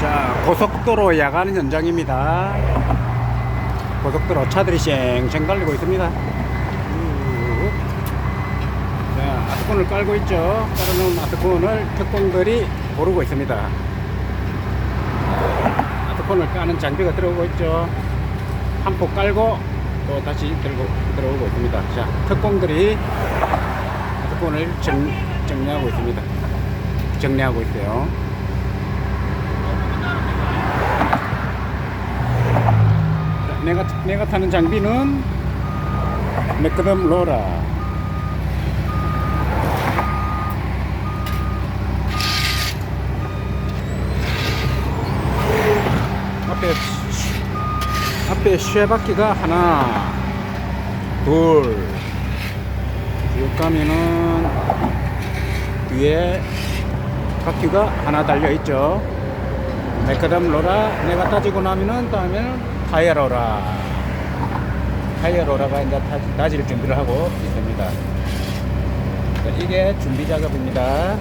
자, 고속도로 야간 현장입니다. 고속도로 차들이 쌩쌩 달리고 있습니다. 쭉. 자, 아트콘을 깔고 있죠. 깔아놓은 아트콘을 특공들이 고르고 있습니다. 아트콘을 까는 장비가 들어오고 있죠. 한 폭 깔고 또 다시 들고 들어오고 있습니다. 자, 특공들이 아트콘을 정, 정리하고 있습니다. 정리하고 있어요. 내가 내가 타는 장비는 매크덤 로라. 앞에 쉬- 앞에 쇠바퀴가 하나, 둘, 쭉 가면은 뒤에 바퀴가 하나 달려 있죠. 매크덤 로라 내가 따지고 나면은 다음에는 타이어 로라 타이어 로라가 이제 타- 따질 준비를 하고 있습니다. 자, 이게 준비 작업입니다.